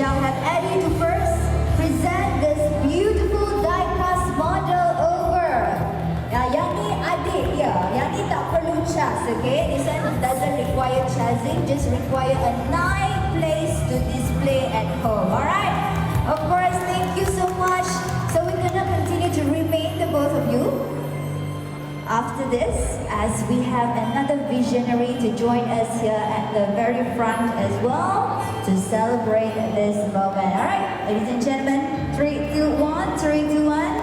shall have Eddie to first present this beautiful die-cast model over. Ya, yang ni adik dia. Yang ni tak perlu cas, okay? This one doesn't require chasing, just require a nice place to display at home. Alright? Of course, thank you so much. So we're gonna continue to remain the both of you after this as we have another visionary to join us here at the very front as well to celebrate this moment. All right, ladies and gentlemen, three, two, one, three, two, one.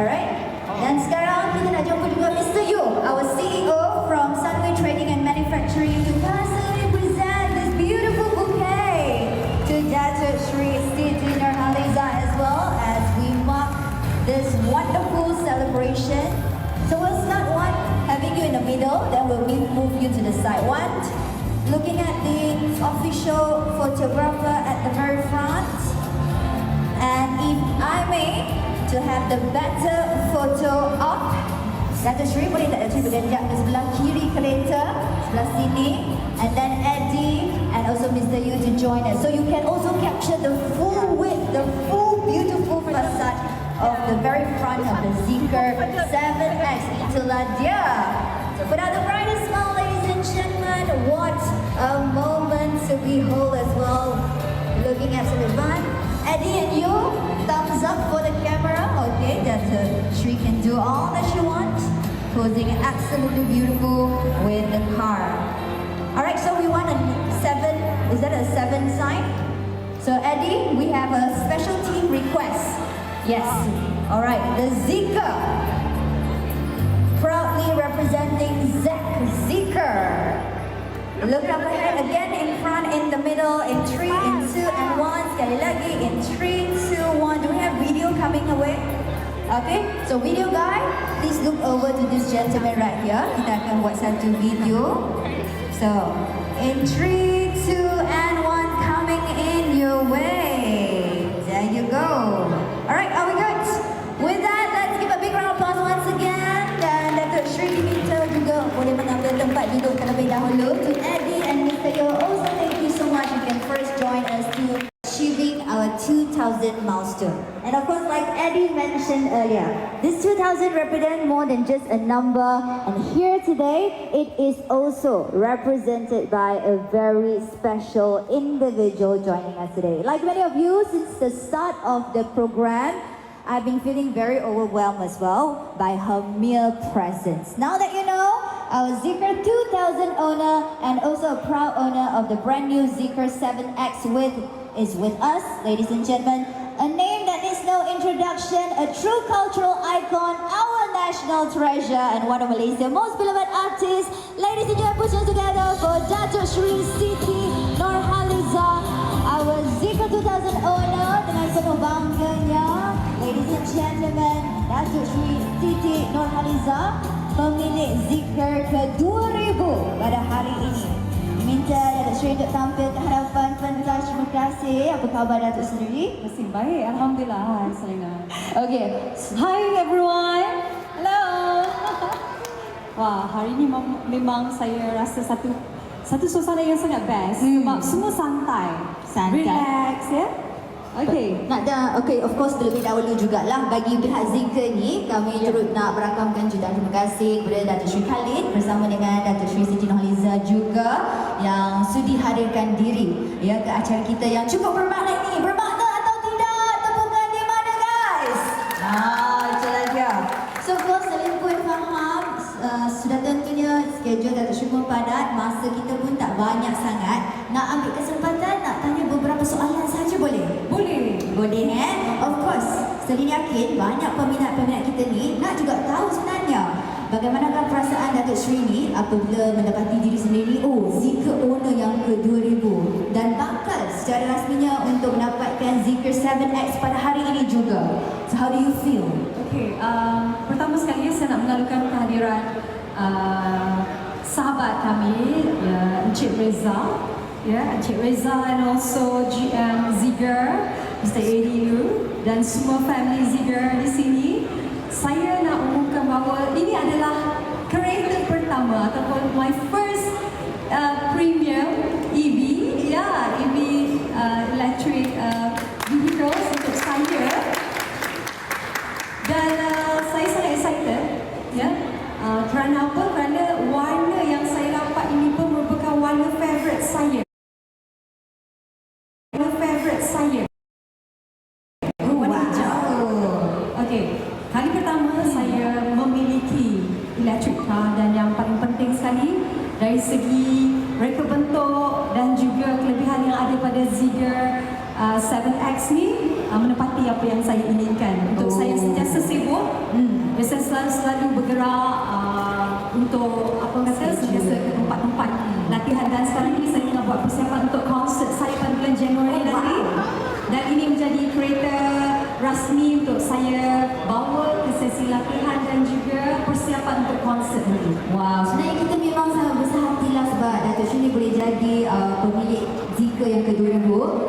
All right. Dan sekarang kita nak jumpa juga Mr. Yu, our CEO from Sunway Trading and Manufacturing to personally middle, then we'll move you to the side. One, looking at the official photographer at the very front. And if I may, to have the better photo op, Dato' Sri boleh tak Dato' Sri berganjak ke sebelah kiri kereta, sebelah sini. And then Eddie and also Mr. Yu to join us. So you can also capture the full width, the full beautiful facade of the very front of the Zeekr 7X. Itulah dia. Put the brightest smile, ladies and gentlemen. What a moment to behold as well. Looking absolutely fun. Eddie and you, thumbs up for the camera. Okay, that's uh, she can do all that she wants. Posing absolutely beautiful with the car. Alright, so we want a seven, is that a seven sign? So Eddie, we have a special team request. Yes. Alright, the Zika. Proudly representing Zach Zeker. Look up ahead again in front, in the middle, in three, in two, and one. Sekali lagi, in three, two, one. Do we have video coming away? Okay, so video guy, please look over to this gentleman right here. Kita akan buat satu video. So, in three, duduk terlebih dahulu. To Eddie and Mr. Yo, also thank you so much. You can first join us to achieving our 2000 milestone. And of course, like Eddie mentioned earlier, this 2000 represents more than just a number. And here today, it is also represented by a very special individual joining us today. Like many of you, since the start of the program, I've been feeling very overwhelmed as well by her mere presence. Now that you know, our Zeekr 2000 owner and also a proud owner of the brand new Zeekr 7X with is with us, ladies and gentlemen. A name that needs no introduction, a true cultural icon, our national treasure, and one of Malaysia's most beloved artists. Ladies and gentlemen, put your together for Datuk Sri Siti Nurhaliza, our Zeekr 2000 owner dengan penuh bangganya. Ladies and gentlemen, Datuk Sri Siti Nurhaliza, pemilik Zeekr ke-2000 pada hari ini. Minta Datuk Sri untuk tampil ke hadapan pentas. Terima kasih. Apa khabar Datuk Sri? Masih baik, Alhamdulillah. Hai, Selena. Okay, hi everyone. Hello. Wah, hari ini mem- memang saya rasa satu satu suasana yang sangat best. Hmm. Sebab semua santai. Santai. Relax, ya. Okay. Nak dah, okay, of course terlebih dahulu jugalah bagi pihak Zika ni kami Ya. turut nak berakamkan jutaan terima kasih kepada Datuk Sri Khalid bersama dengan Datuk Sri Siti Nurhaliza juga yang sudi hadirkan diri ya ke acara kita yang cukup bermakna ini. Bermakna atau tidak? Tepukan di mana guys? Ah, itulah dia. So of course Salim pun faham uh, sudah tentunya schedule Datuk Sri pun padat, masa kita pun tak banyak sangat. Nak ambil kesempatan Boleh. Eh? Of course, Selin yakin banyak peminat-peminat kita ni nak juga tahu sebenarnya Bagaimanakah perasaan Datuk Sri ni apabila mendapati diri sendiri oh Zikr owner yang ke-2000 dan bakal secara rasminya untuk mendapatkan Zikr 7X pada hari ini juga. So how do you feel? Okay, um, pertama sekali saya nak mengalukan kehadiran uh, sahabat kami, ya, Encik Reza, ya, Encik Reza and also GM Ziger, Mr. AD Lu dan semua family Ziger di sini. Saya nak umumkan bahawa ini adalah kereta pertama ataupun my first uh, premium EV. Ya, EV uh, electric uh, vehicles untuk saya. Dan uh, saya sangat excited. Ya, yeah. uh, kerana apa? Kerana Kali pertama saya memiliki electric car dan yang paling penting sekali dari segi reka bentuk dan juga kelebihan yang ada pada Ziger uh, 7X ni uh, menepati apa yang saya inginkan. Untuk oh. saya sentiasa sibuk, hmm. saya selalu, selalu bergerak uh, untuk apa kata sentiasa ke tempat-tempat hmm. latihan dan sekarang ini saya tengah buat persiapan untuk konsert saya pada bulan Januari oh, nanti. Wow. Dan ini menjadi kereta rasmi untuk saya bawa latihan dan juga persiapan untuk konsert nanti. Wow, sebenarnya kita memang sangat berhati hatilah sebab Datuk Sri ni boleh jadi uh, pemilik Zika yang ke-2000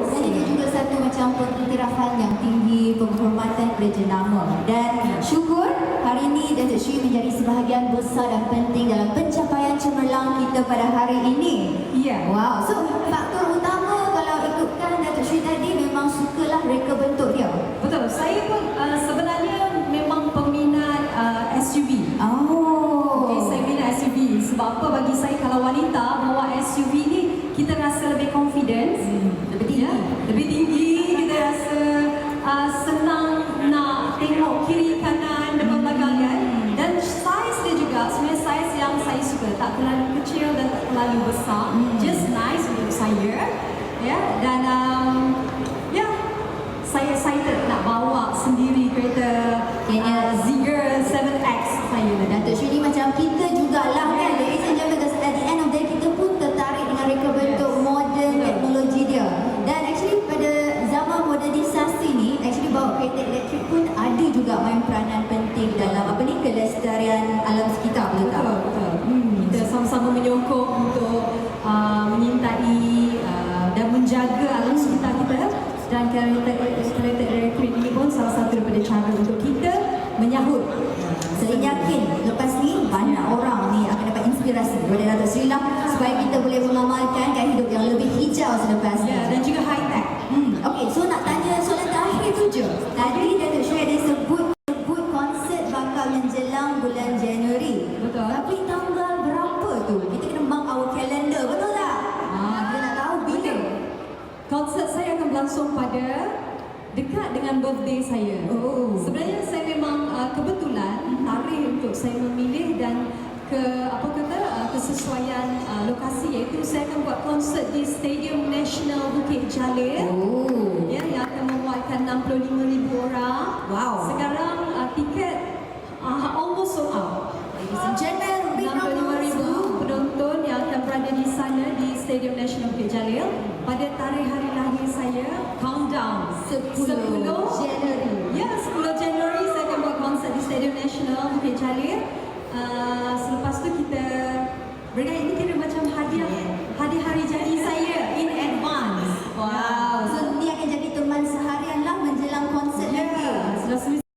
dan itu juga satu macam pengiktirafan yang tinggi, penghormatan kepada jenama dan syukur hari ini Datuk Sri menjadi sebahagian besar dan penting dalam pencapaian cemerlang kita pada hari ini. Iya. Wow, so faktor bagi saya kalau wanita bawa SUV ni kita rasa lebih confidence, lebih tinggi. ya, lebih tinggi, kita rasa uh, senang nak tengok kiri kanan depan belakang kan. Dan saiz dia juga sebenarnya saiz yang saya suka, tak terlalu kecil dan tak terlalu besar. Just nice untuk saya. Ya, dan um, ya, saya excited nak bawa sendiri kereta elektrik pun ada juga main peranan penting Dalam apa ni kelestarian alam sekitar betul tak? Betul, betul. Hmm, kita sama-sama menyokong untuk uh, menyintai uh, dan menjaga alam sekitar kita dan kereta kereta elektrik ini pun salah satu daripada cara untuk kita menyahut. Saya yakin lepas ni banyak orang ni akan dapat inspirasi daripada Datuk Sri Supaya kita boleh mengamalkan gaya hidup yang lebih hijau selepas ni Ya, dan juga high dekat dengan birthday saya. Oh. Sebenarnya saya memang uh, kebetulan tarikh untuk saya memilih dan ke apa kata uh, kesesuaian uh, lokasi iaitu saya akan buat konsert di Stadium National Bukit Jalil. Oh. Ya, yang akan memuatkan 65,000 orang. Wow. Sekarang uh, tiket uh, almost sold out. Ladies and gentlemen, big round of 65,000 applause. penonton yang akan berada di sana di Stadium Nasional Bukit Jalil pada tarikh hari lahir saya countdown 10 Januari. Ya, 10